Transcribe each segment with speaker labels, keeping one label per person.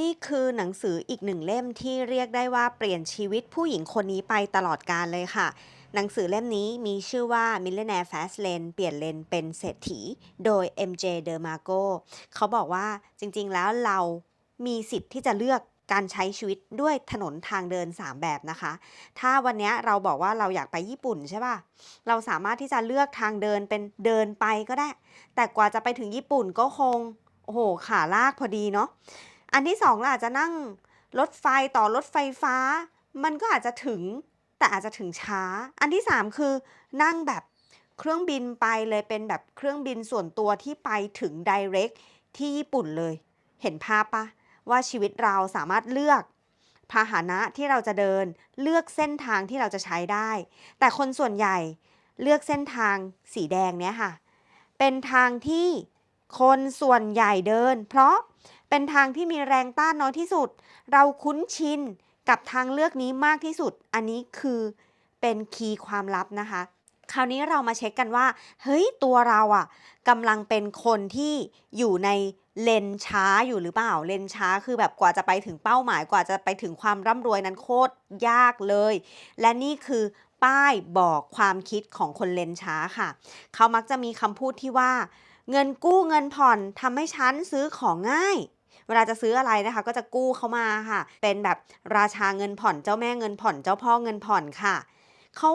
Speaker 1: นี่คือหนังสืออีกหนึ่งเล่มที่เรียกได้ว่าเปลี่ยนชีวิตผู้หญิงคนนี้ไปตลอดกาลเลยค่ะ หนังสือเล่มนี้มีชื่อว่า Millionaire Fast Lane เปลี่ยนเลนเป็นเศรษฐี โดย MJ DeMarco เขาบอกว่าจริงๆแล้วเรามีสิทธิ์ที่จะเลือกการใช้ชีวิตด้วยถนนทางเดิน 3 แบบนะคะ ถ้าวันนี้เราบอกว่าเราอยากไปญี่ปุ่นใช่ป่ะ เราสามารถที่จะเลือกทางเดินเป็นเดินไปก็ได้ แต่กว่าจะไปถึงญี่ปุ่นก็คง โอ้โห ขาลากพอดีเนาะ อันที่สองเราอาจจะนั่งรถไฟต่อรถไฟฟ้า มันก็อาจจะถึงแต่อาจจะถึงช้า อันที่สามคือนั่งแบบเครื่องบินไปเลยเป็นแบบเครื่องบินส่วนตัวที่ไปถึง direct ที่ญี่ปุ่นเลย เห็นภาพปะว่าชีวิตเราสามารถเลือกพาหนะที่เราจะเดินเลือกเส้นทางที่เราจะใช้ได้ แต่คนส่วนใหญ่เลือกเส้นทางสีแดงเนี้ยค่ะ เป็นทางที่คนส่วนใหญ่เดิน เพราะ เป็นทางที่มีแรงต้านน้อยที่สุด เราคุ้นชินกับทางเลือกนี้มากที่สุด อันนี้คือเป็นคีย์ความลับนะคะ คราวนี้เรามาเช็คกันว่า เฮ้ย ตัวเราอะกำลังเป็นคนที่อยู่ในเลนช้าอยู่หรือเปล่า เลนช้าคือแบบกว่าจะไปถึงเป้าหมาย กว่าจะไปถึงความร่ำรวยนั้นโคตรยากเลย และนี่คือป้ายบอกความคิดของคนเลนช้าค่ะ เขามักจะมีคำพูดที่ว่า เงินกู้เงินผ่อนทำให้ฉันซื้อของง่าย เวลาจะซื้ออะไรนะคะ ก็จะกู้เข้ามาค่ะ เป็นแบบราชาเงินผ่อนเจ้าแม่เงินผ่อนเจ้าพ่อเงินผ่อนค่ะเขา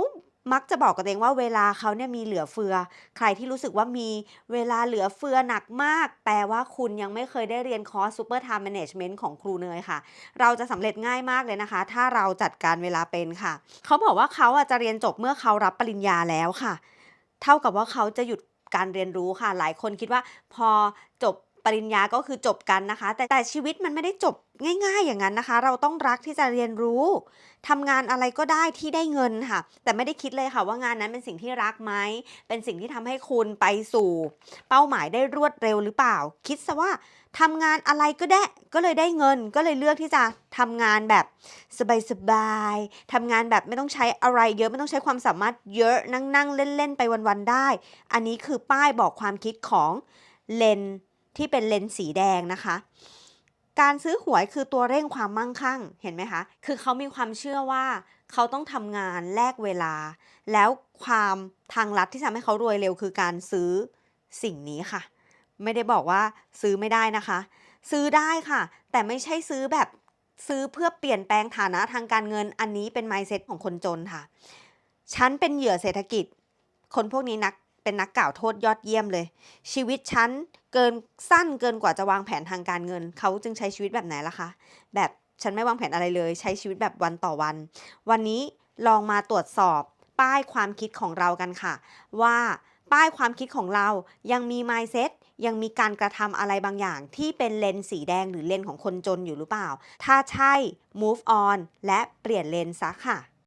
Speaker 1: มักจะบอกกับตัวเองว่าเวลาเขาเนี่ยมีเหลือเฟือ ใครที่รู้สึกว่ามีเวลาเหลือเฟือหนักมาก แปลว่าคุณยังไม่เคยได้เรียนคอร์ส Super Time Management ของครูเนยค่ะ เราจะสำเร็จง่ายมากเลยนะคะ ถ้าเราจัดการเวลาเป็นค่ะ เขาบอกว่าเขาอะจะเรียนจบเมื่อเขารับปริญญาแล้วค่ะ เท่ากับว่าเขาจะหยุดการเรียนรู้ค่ะ หลายคนคิดว่าพอจบ ปริญญาก็คือจบกันนะคะ แต่แต่ชีวิตมันไม่ได้จบง่าย ๆ อย่างนั้นนะคะ เราต้องรักที่จะเรียนรู้ทำงานอะไรก็ได้ที่ได้เงินค่ะ แต่ไม่ได้คิดเลยค่ะว่างานนั้นเป็นสิ่งที่รักไหมเป็นสิ่งที่ทำให้คุณไปสู่ เป้าหมายได้รวดเร็วหรือเปล่า คิดซะว่าทำงานอะไรก็ได้ก็เลยได้เงิน ก็เลยเลือกที่จะทำงานแบบสบายๆทำงานแบบไม่ต้องใช้อะไรเยอะไม่ต้องใช้ความสามารถเยอะนั่งๆเล่นๆไปวันๆได้ อันนี้คือป้ายบอกความคิดของเลน ที่เป็นเลนส์สีแดงนะคะ การซื้อหวยคือตัวเร่งความมั่งคั่งเห็นไหมคะ คือเขามีความเชื่อว่าเขาต้องทำงานแลกเวลา แล้วความทางลัดที่ทำให้เขารวยเร็วคือการซื้อสิ่งนี้ค่ะ ไม่ได้บอกว่าซื้อไม่ได้นะคะ ซื้อได้ค่ะ แต่ไม่ใช่ซื้อแบบซื้อเพื่อเปลี่ยนแปลงฐานะทางการเงินอันนี้เป็น mindset ของคนจนค่ะ ฉันเป็นเหยื่อเศรษฐกิจ คนพวกนี้นัก เป็นนักกล่าวโทษยอดเยี่ยมเลย ชีวิตฉันเกินสั้นเกินกว่าจะวางแผนทางการเงิน เขาจึงใช้ชีวิตแบบไหนล่ะคะ แบบฉันไม่วางแผนอะไรเลย ใช้ชีวิตแบบวันต่อวัน วันนี้ลองมาตรวจสอบป้ายความคิดของเรากันค่ะ ว่าป้ายความคิดของเรายังมี mindset ยังมีการกระทำอะไรบางอย่างที่เป็นเลนสีแดงหรือเลนของคนจนอยู่หรือเปล่า ถ้าใช่ move on และเปลี่ยนเลนซะค่ะ